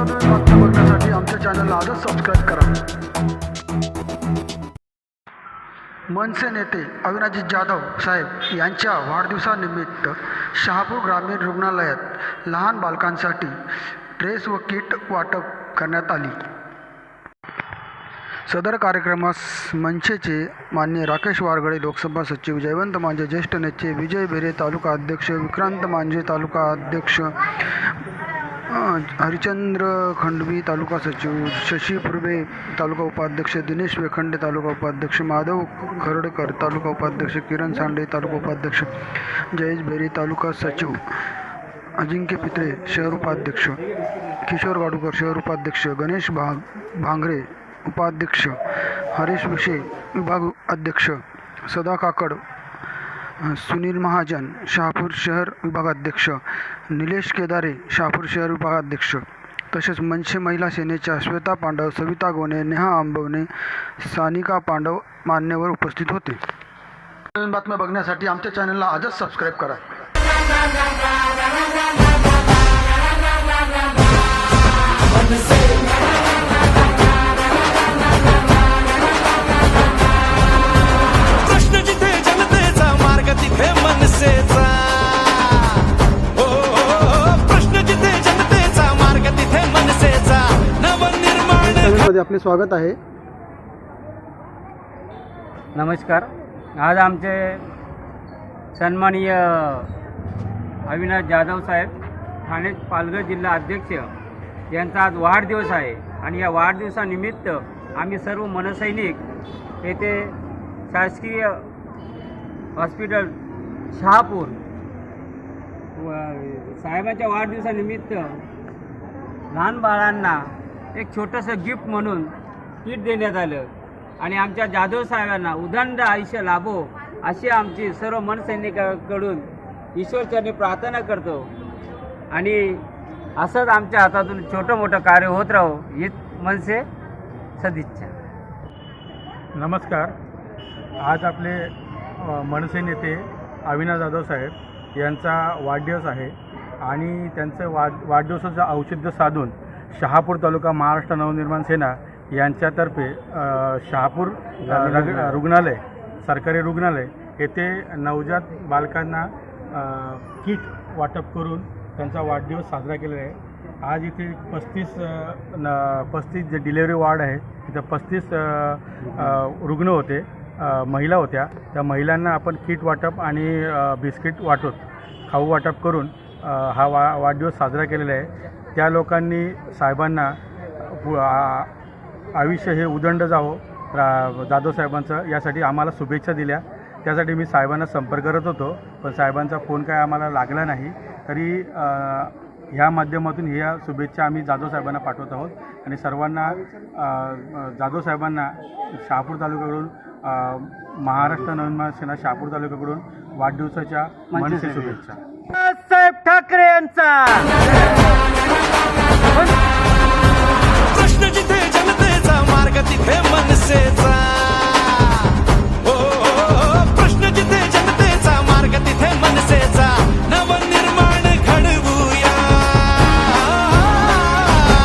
नवनवीन बातम्या बघण्यासाठी आमच्या चॅनलला आजच सबस्क्राईब करा. मनसे नेते अविनाजी जाधव साहेब यांच्या वाढदिवसानिमित्त शहापूर ग्रामीण रुग्णालयात लहान बालकांसाठी ड्रेस व किट वाटप करण्यात आली. सदर कार्यक्रमास मनसेचे मान्य राकेश वारगडे लोकसभा सचिव जयवंत मांजे ज्येष्ठ नेते विजय बेरे तालुका अध्यक्ष विक्रांत मांजे तालुका अध्यक्ष हरिचंद्र खंडवी तालुका सचिव, शशि पुर्वे तालुका उपाध्यक्ष, दिनेश वेखंडे तालुका उपाध्यक्ष, माधव खरडकर तालुका उपाध्यक्ष, किरण सांडे तालुका उपाध्यक्ष, जयेश बेरे तालुका सचिव, अजिंक्य पित्रे शहर उपाध्यक्ष, किशोर गाडूकर शहर उपाध्यक्ष, गणेश भाग भांगरे उपाध्यक्ष, हरीश विशे विभाग अध्यक्ष, सदा काकड सुनील महाजन शहापूर शहर विभागाध्यक्ष. निलेश केदारे शहापूर शहर विभागाध्यक्ष. तसेच मनसे महिला सेनेच्या श्वेता पांडव सविता गोने नेहा आंबवणे सानिका पांडव मान्यवर उपस्थित होते. नवीन बातम्या बघण्यासाठी आमच्या चॅनलला आजच सबस्क्राईब करा. मध्ये आपले स्वागत आहे. नमस्कार. आज आमचे सन्माननीय अविनाश जाधव साहेब ठाणे पालघर जिल्हा अध्यक्ष यांचा आज वाढदिवस आहे. आणि या वाढदिवसानिमित्त आम्ही सर्व मनसैनिक येथे शासकीय हॉस्पिटल शहापूर साहेबांच्या वाढदिवसानिमित्त लहान बाळांना एक छोटंसं गिफ्ट म्हणून किट देण्यात आलं. आणि आमच्या जाधव साहेबांना उदंड आयुष्य लाभो अशी आमची सर्व मनसैनिकाकडून ईश्वरचरणी प्रार्थना करतो. आणि असंच आमच्या हातातून छोटं मोठं कार्य होत राहो हीच मनसे सदिच्छा. नमस्कार. आज आपले मनसे नेते अविनाश जाधव साहेब यांचा वाढदिवस आहे. आणि त्यांचं वाढ वाढदिवसाचं औचित्य साधून शहापूर तालुका महाराष्ट्र नवनिर्माण सेना यांच्यातर्फे शहापूर रुग्णालय. सरकारी रुग्णालय येथे नवजात बालकांना किट वाटप करून त्यांचा वाढदिवस साजरा केलेला आहे. आज इथे पस्तीस न पस्तीस जे डिलेवरी वार्ड आहे तिथं पस्तीस रुग्ण होते महिला होत्या. त्या महिलांना आपण किट वाटप आणि बिस्किट वाटप खाऊ वाटप करून हा वा वाढदिवस साजरा केलेला आहे. त्या लोकांनी साहेबांना आयुष्य हे उदंड जावं. रा जाधव साहेबांचं यासाठी आम्हाला शुभेच्छा दिल्या. त्यासाठी मी साहेबांना संपर्क करत होतो पण साहेबांचा फोन काय आम्हाला लागला नाही. तरी ह्या माध्यमातून ह्या शुभेच्छा आम्ही जाधव साहेबांना पाठवत आहोत. आणि सर्वांना जाधव साहेबांना शहापूर तालुक्याकडून महाराष्ट्र नवनिर्माण सेना शहापूर तालुक्याकडून वाढदिवसाच्या मनसे शुभेच्छा. साहेब ठाकरे यांचा! Marvin.